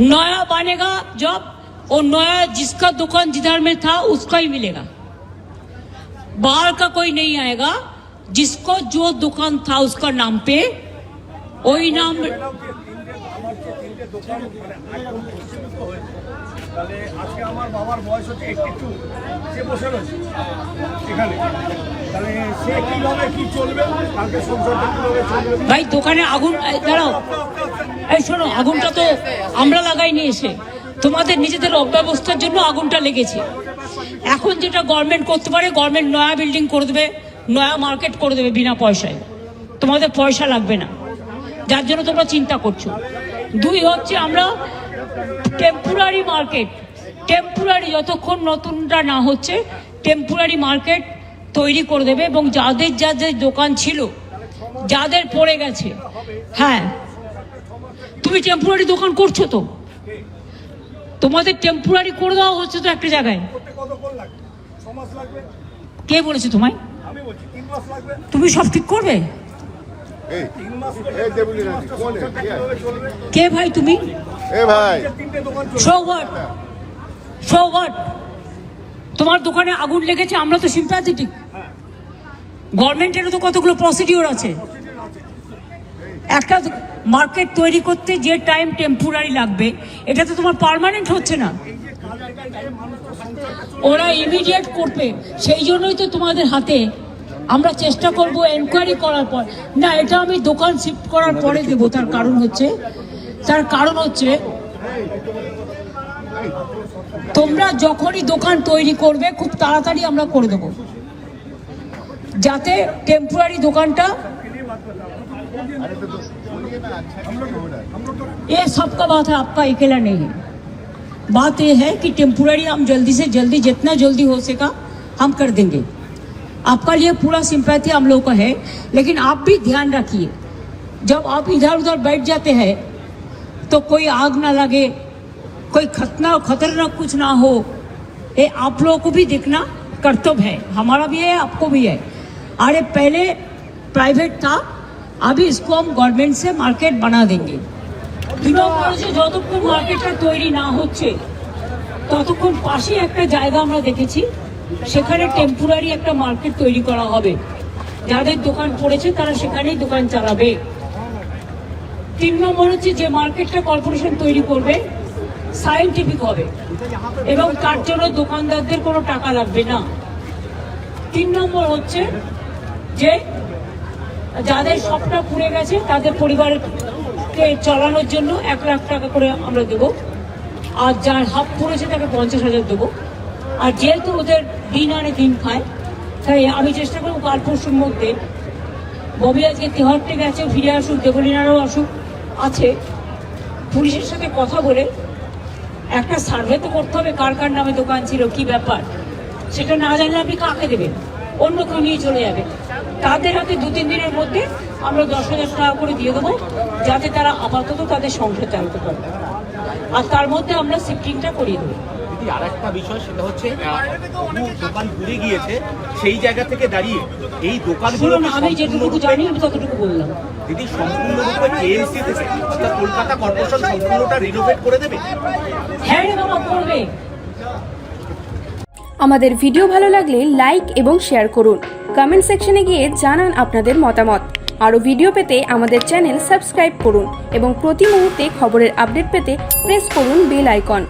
नया बनेगा जब और नया जिसका दुकान जिधर में था उसका ही मिलेगा बाहर का कोई नहीं आएगा जिसको जो दुकान था उसका नाम पे वही नाम তাহলে আজকে আমার বাবার বয়স হচ্ছে এইটটি টু সে বসে রয়েছে এখানে চলবে ভাই, দোকানে আগুন দাঁড়াও। এই, শোনো, আগুনটা তো আমরা লাগাইনি এসে। তোমাদের নিজেদের অব্যবস্থার জন্য আগুনটা লেগেছে। এখন যেটা গভর্নমেন্ট করতে পারে গভর্নমেন্ট নয়া বিল্ডিং করে দেবে, নয়া মার্কেট করে দেবে বিনা পয়সায়। তোমাদের পয়সা লাগবে না। যার জন্য তোমরা চিন্তা করছ। দুই হচ্ছে আমরা টেম্পোরারি মার্কেট টেম্পোরারি যতক্ষণ নতুনটা না হচ্ছে টেম্পোরারি মার্কেট তৈরি করে দেবে এবং যাদের যাদের দোকান ছিল যাদের পড়ে গেছে। হ্যাঁ। তুমি টেম্পোরারি দোকান করছ তো? তোমাদের টেম্পোরারি করে দেওয়া হচ্ছে তো একটা জায়গায়। কে বলেছে তোমায়? তুমি সব ঠিক করবে? কে ভাই তুমি? সো হোয়াট সো হোয়াট তোমার দোকানে আগুন লেগেছে, আমরা তো সিম্প্যাথেটিক গভর্নমেন্টেরও তো কতগুলো প্রসিডিওর আছে। একটা মার্কেট তৈরি করতে যে টাইম টেম্পোরারি লাগবে, এটা তো তোমার পার্মানেন্ট হচ্ছে না। ওরা ইমিডিয়েট করবে। সেই জন্যই তো তোমাদের হাতে আমরা চেষ্টা করব এনকোয়ারি করার পর। না, এটা আমি দোকান শিফট করার পরে দেবো, তার কারণ হচ্ছে তার কারণ হচ্ছে তোমরা যখনই দোকান তৈরি করবে খুব তাড়াতাড়ি আমরা করে দেবো যাতে টেম্পোরারি দোকানটা ये सबका बात है आपका अकेला नहीं है बात यह है कि टेम्पोररी हम जल्दी से जल्दी जितना जल्दी हो सका हम कर देंगे आपका लिए पूरा सिंपैथी हम लोग का है लेकिन आप भी ध्यान रखिए जब आप इधर उधर बैठ जाते हैं तो कोई आग ना लगे कोई खतना खतरनाक कुछ ना हो ये आप लोगों को भी देखना कर्तव्य है हमारा भी है आपको भी है अरे पहले प्राइवेट था अभी इसको हम गवर्नमेंट से मार्केट बना देंगे বিনা খরচে যতক্ষণ মার্কেটটা তৈরি না হচ্ছে ততক্ষণ পাশে একটা জায়গা আমরা দেখেছি সেখানে টেম্পোরারি একটা মার্কেট তৈরি করা হবে যাদের দোকান পড়েছে তারা সেখানেই দোকান চালাবে তিন নম্বর হচ্ছে যে মার্কেটটা কর্পোরেশন তৈরি করবে সায়েন্টিফিক হবে। এবং তার জন্য দোকানদারদের কোনো টাকা লাগবে না। তিন নম্বর হচ্ছে যে যাদের সবটা পুড়ে গেছে, তাদের পরিবারকে চালানোর জন্য এক লাখ টাকা করে আমরা দেবো। আর যার হাফ পড়েছে, তাকে পঞ্চাশ হাজার দেবো। আর যেহেতু ওদের দিন আনে দিন খায়, তাই আমি চেষ্টা করব কাল পরশুর মধ্যে ববি আজকে তেহারটে গেছে, ফিরে আসুক, দেবলিনারও আসুক, আছে। পুলিশের সাথে কথা বলে একটা সার্ভে তো করতে হবে কার কার নামে দোকান ছিল কি ব্যাপার? সেটা না জানলে আপনি কাকে দেবেন? অন্য কেউ নিয়ে চলে যাবে। তাদের হাতে দু তিন দিনের মধ্যে আমরা দশ হাজার টাকা করে দিয়ে দেবো যাতে তারা আপাতত তাদের সংসার চালাতে পারে আর তার মধ্যে আমরা শিফটিংটা করিয়ে দেবো। আর একটা বিষয় সেটা হচ্ছে দোকান ঘুরে গিয়েছে সেই জায়গা থেকে দাঁড়িয়ে এই দোকানগুলো আমি যেটুকু জানি আমি ততটুকু বললাম। দিদি সম্পূর্ণরূপে কেএমসি থেকে অর্থাৎ কলকাতা কর্পোরেশন সম্পূর্ণটা রিনোভেট করে দেবে। হ্যাঁ বাবা করবে আমাদের ভিডিও ভালো লাগলে লাইক এবং শেয়ার করুন। কমেন্ট সেকশনে গিয়ে জানান আপনাদের মতামত। আরও ভিডিও পেতে আমাদের চ্যানেল সাবস্ক্রাইব করুন এবং প্রতি মুহূর্তে খবরের আপডেট পেতে প্রেস করুন বেল আইকন